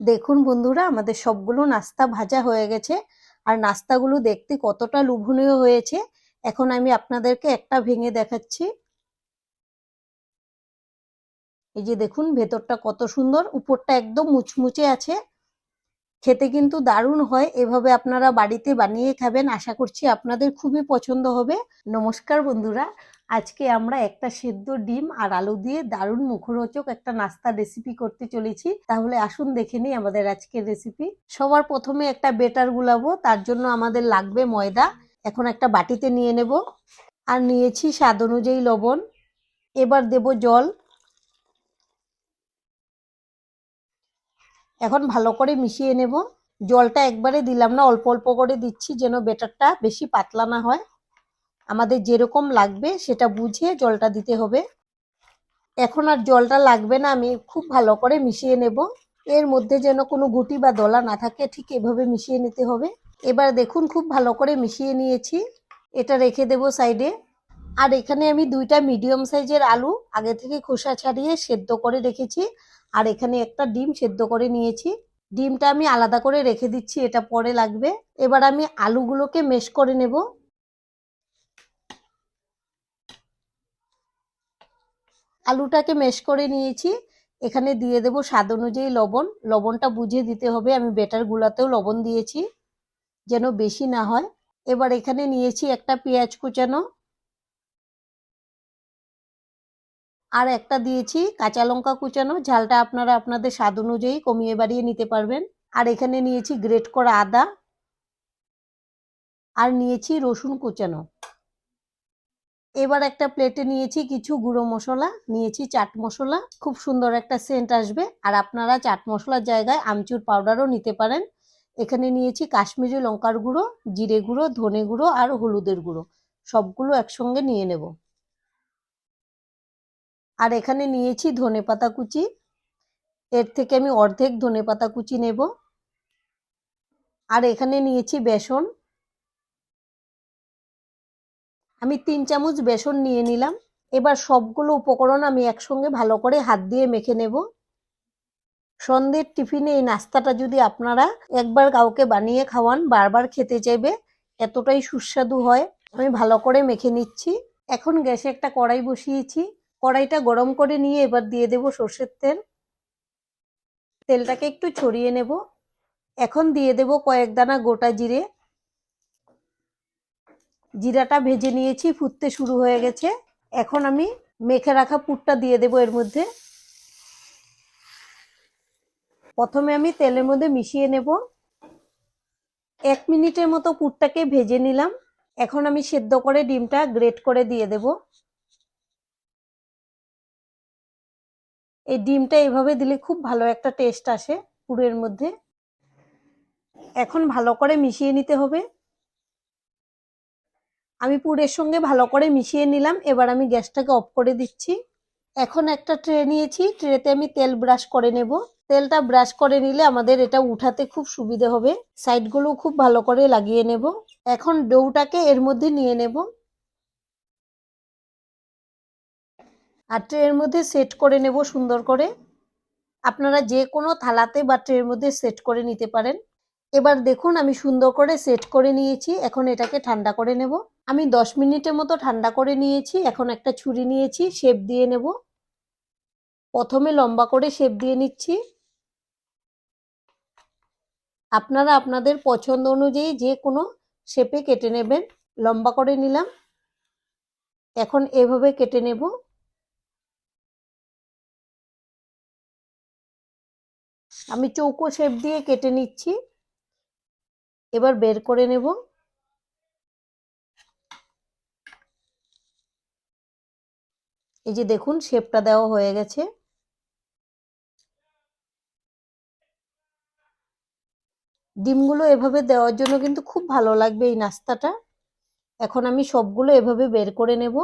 দেখুন বন্ধুরা, আমাদের সবগুলো নাস্তা ভাজা হয়ে গেছে। আর নাস্তাগুলো দেখতে কতটা লোভনীয় হয়েছে। এখন আমি আপনাদেরকে একটা ভেঙে দেখাচ্ছি। এই যে দেখুন, ভেতরটা কত সুন্দর, উপরটা একদম মুচমুচে আছে। খেতে কিন্তু দারুণ হয়, এভাবে আপনারা বাড়িতে বানিয়ে খাবেন, আশা করছি আপনাদের খুবই পছন্দ হবে। নমস্কার বন্ধুরা। আজকে আমরা একটা সেদ্ধ ডিম আর আলু দিয়ে দারুণ মুখরোচক একটা নাস্তা রেসিপি করতে চলেছি। তাহলে আসুন দেখে নিই আমাদের আজকের রেসিপি সবার প্রথমে একটা বেটার গুলাবো, তার জন্য আমাদের লাগবে ময়দা। এখন একটা বাটিতে নিয়ে নেব। আর নিয়েছি স্বাদ অনুযায়ী লবণ। এবার দেব জল। এখন ভালো করে মিশিয়ে নেব। জলটা একবারে দিলাম না, অল্প অল্প করে দিচ্ছি যেন বেটারটা বেশি পাতলা না হয়। আমাদের যেরকম লাগবে সেটা বুঝে জলটা দিতে হবে। এখন আর জলটা লাগবে না, আমি খুব ভালো করে মিশিয়ে নেব। এর মধ্যে যেন কোনো গুটি বা দলা না থাকে, ঠিক এভাবে মিশিয়ে নিতে হবে। এবার দেখুন, খুব ভালো করে মিশিয়ে নিয়েছি। এটা রেখে দেব সাইডে। আর এখানে আমি দুইটা মিডিয়াম সাইজের আলু আগে থেকে খোসা ছাড়িয়ে সেদ্ধ করে রেখেছি। আর এখানে একটা ডিম সেদ্ধ করে নিয়েছি। ডিমটা আমি আলাদা করে রেখে দিচ্ছি, এটা পরে লাগবে। এবার আমি আলুগুলোকে মেশ করে নেব। আলুটাকে মেশ করে নিয়েছি। এখানে দিয়ে দেব স্বাদ অনুযায়ী লবণ। লবণটা বুঝে দিতে হবে, আমি বেটার গুলাতেও লবণ দিয়েছি যেন বেশি না হয়। এবার এখানে নিয়েছি একটা পেঁয়াজ কুচানো। আর একটা দিয়েছি কাঁচা লঙ্কা কুচানো। ঝালটা আপনারা আপনাদের স্বাদ অনুযায়ী কমিয়ে বাড়িয়ে নিতে পারবেন। আর এখানে নিয়েছি গ্রেট করা আদা। আর নিয়েছি রসুন কুচানো। এবার একটা প্লেটে নিয়েছি কিছু গুঁড়ো মশলা, নিয়েছি চাট মশলা। খুব সুন্দর একটা সেন্ট আসবে। আর আপনারা চাট মশলার জায়গায় আমচুর পাউডারও নিতে পারেন। এখানে নিয়েছি কাশ্মীরি লঙ্কার গুঁড়ো, জিরে গুঁড়ো, ধনে গুঁড়ো আর হলুদের গুঁড়ো। সবগুলো একসঙ্গে নিয়ে নেব। আর এখানে নিয়েছি ধনে পাতা কুচি। এর থেকে আমি অর্ধেক ধনে পাতা কুচি নেব। আর এখানে নিয়েছি বেসন। আমি তিন চামচ বেসন নিয়ে নিলাম। এবার সবগুলো উপকরণ আমি একসঙ্গে ভালো করে হাত দিয়ে মেখে নেব। সন্ধ্যের টিফিনে এই নাস্তাটা যদি আপনারা একবার কাউকে বানিয়ে খাওয়ান, বারবার খেতে চাইবে, এতটাই সুস্বাদু হয়। আমি ভালো করে মেখে নিচ্ছি। এখন গ্যাসে একটা কড়াই বসিয়েছি। কড়াইটা গরম করে নিয়ে এবার দিয়ে দেব সর্ষের তেল। তেলটাকে একটু ছড়িয়ে নেব। এখন দিয়ে দেব কয়েক দানা গোটা জিরে। জিরাটা ভেজে নিয়েছি, ফুটতে শুরু হয়ে গেছে। এখন আমি মেখে রাখা পুরটা দিয়ে দেব এর মধ্যে। প্রথমে আমি তেলের মধ্যে মিশিয়ে নেব। এক মিনিটের মতো পুরটাকে ভেজে নিলাম। এখন আমি সেদ্ধ করে ডিমটা গ্রেট করে দিয়ে দেব। এই ডিমটা এভাবে দিলে খুব ভালো একটা টেস্ট আসে পুরের মধ্যে। এখন ভালো করে মিশিয়ে নিতে হবে। আমি পুরের সঙ্গে ভালো করে মিশিয়ে নিলাম, এবার আমি গ্যাসটাকে অফ করে দিচ্ছি। এখন একটা ট্রে নিয়েছি, ট্রেতে আমি তেল ব্রাশ করে নেব। তেলটা ব্রাশ করে নিলে আমাদের এটা উঠাতে খুব সুবিধে হবে। সাইডগুলো খুব ভালো করে লাগিয়ে নেব। এখন ডৌটাকে এর মধ্যে নিয়ে নেব। আর ট্রের মধ্যে সেট করে নেব সুন্দর করে। আপনারা যে কোনো থালাতে বা ট্রের মধ্যে সেট করে নিতে পারেন। এবার দেখুন আমি সুন্দর করে সেট করে নিয়েছি, এখন এটাকে ঠান্ডা করে নেব। আমি দশ মিনিটের মতো ঠান্ডা করে নিয়েছি, এখন একটা ছুরি নিয়েছি শেপ দিয়ে নেব। প্রথমে লম্বা করে শেপ দিয়ে নিচ্ছি। আপনারা আপনাদের পছন্দ অনুযায়ী যে কোনো শেপে কেটে নেবেন। লম্বা করে নিলাম। এখন এভাবে কেটে নেব। আমি চৌকো শেপ দিয়ে কেটে নিচ্ছি। এবার বের করে নেব। এই যে দেখুন, শেপটা দেওয়া হয়ে গেছে। ডিমগুলো এভাবে দেওয়ার জন্য কিন্তু খুব ভালো লাগবে এই নাস্তাটা। এখন আমি সবগুলো এভাবে বের করে নেব।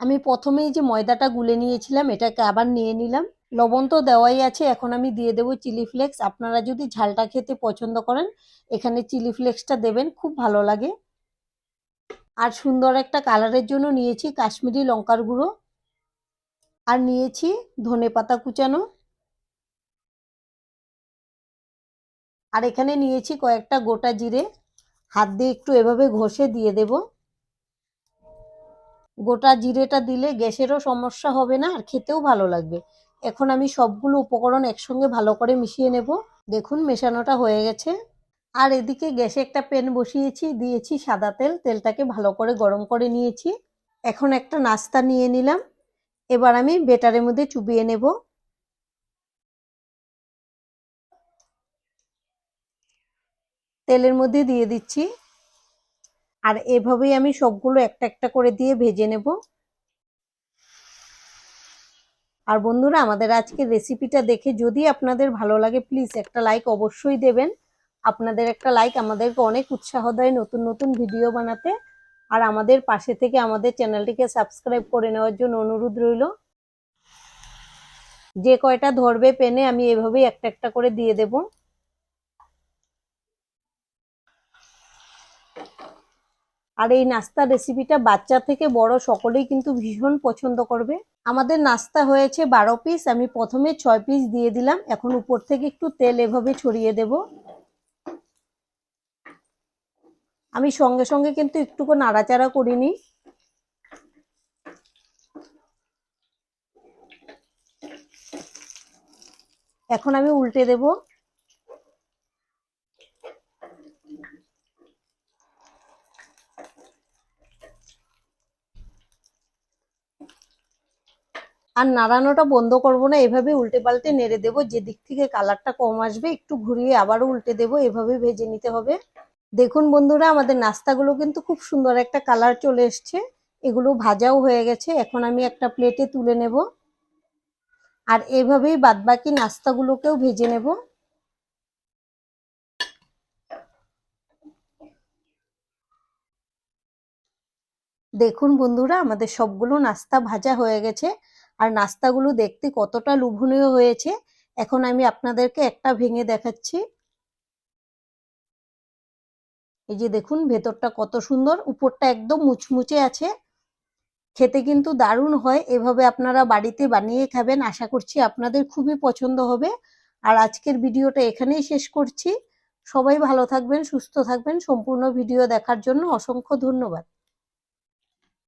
আমি প্রথমেই যে ময়দাটা গুলে নিয়েছিলাম, এটাকে আবার নিয়ে নিলাম। লবণ তো দেওয়াই আছে, এখন আমি দিয়ে দেবো চিলি ফ্লেক্স আপনারা যদি ঝালটা খেতে পছন্দ করেন, এখানে চিলি ফ্লেক্সটা দেবেন, খুব ভালো লাগে। আর সুন্দর একটা কালারের জন্য নিয়েছি কাশ্মীরি লঙ্কার গুঁড়ো। আর নিয়েছি ধনে পাতা কুচানো। আর এখানে নিয়েছি কয়েকটা গোটা জিরে। হাত দিয়ে একটু এভাবে ঘষে দিয়ে দেব। গোটা জিরেটা দিলে গ্যাসেরও সমস্যা হবে না, আর খেতেও ভালো লাগবে। এখন আমি সবগুলো উপকরণ একসঙ্গে ভালো করে মিশিয়ে নেব। দেখুন, মেশানোটা হয়ে গেছে। আর এদিকে গ্যাসে একটা প্যান বসিয়েছি, দিয়েছি সাদা তেল। তেলটাকে ভালো করে গরম করে নিয়েছি। এখন একটা নাস্তা নিয়ে নিলাম। এবার আমি বেটারের মধ্যে চুবিয়ে নেব। তেলের মধ্যে দিয়ে দিচ্ছি। আর এভাবেই আমি সবগুলো একটা একটা করে দিয়ে ভেজে নেব। আর বন্ধুরা, আমাদের আজকে রেসিপিটা দেখে যদি আপনাদের ভালো লাগে প্লিজ একটা লাইক অবশ্যই দেবেন। আপনাদের একটা লাইক আমাদেরকে অনেক উৎসাহ দেয় নতুন নতুন ভিডিও বানাতে। আর আমাদের পাশে থেকে আমাদের চ্যানেলটিকে সাবস্ক্রাইব করে নেওয়ার জন্য অনুরোধ রইল। যে কয়টা ধরবে পেনে আমি এভাবেই একটা একটা করে দিয়ে দেব। আর এই নাস্তার রেসিপিটা বাচ্চা থেকে বড় সকলেই কিন্তু ভীষণ পছন্দ করবে। আমাদের নাস্তা হয়েছে বারো পিস আমি প্রথমে ছয় পিস দিয়ে দিলাম। এখন উপর থেকে একটু তেল এভাবে ছড়িয়ে দেব। আমি সঙ্গে সঙ্গে কিন্তু একটুকু নাড়াচাড়া করিনি। এখন আমি উল্টে দেব। আর নাড়ানোটা বন্ধ করব না, এভাবে উল্টে পাল্টে নেড়ে দেবো, যে দিক থেকে কালারটা কম আসবে, একটু ঘুরিয়ে আবারও উল্টে দেবো, এভাবে ভেজে নিতে হবে। দেখুন বন্ধুরা, আমাদের নাস্তাগুলো কিন্তু খুব সুন্দর একটা কালার চলে এসছে, এগুলো ভাজাও হয়ে গেছে, এখন আমি একটা প্লেটে তুলে নেব। আর এভাবেই বাদবাকি নাস্তাগুলোকেও ভেজে নেব। দেখুন বন্ধুরা, আমাদের সবগুলো নাস্তা ভাজা হয়ে গেছে আর নাস্তাগুলো দেখতে কতটা লোভনীয় হয়েছে, এখন আমি আপনাদেরকে একটা ভেঙে দেখাচ্ছি। এই যে দেখুন, ভেতরটা কত সুন্দর, উপরটা একদম মুচমুচে আছে। খেতে কিন্তু দারুণ হয়, এভাবে আপনারা বাড়িতে বানিয়ে খাবেন, আশা করছি আপনাদের খুবই পছন্দ হবে। আর আজকের ভিডিওটা এখানেই শেষ করছি। সবাই ভালো থাকবেন, সুস্থ থাকবেন, সম্পূর্ণ ভিডিও দেখার জন্য অসংখ্য ধন্যবাদ।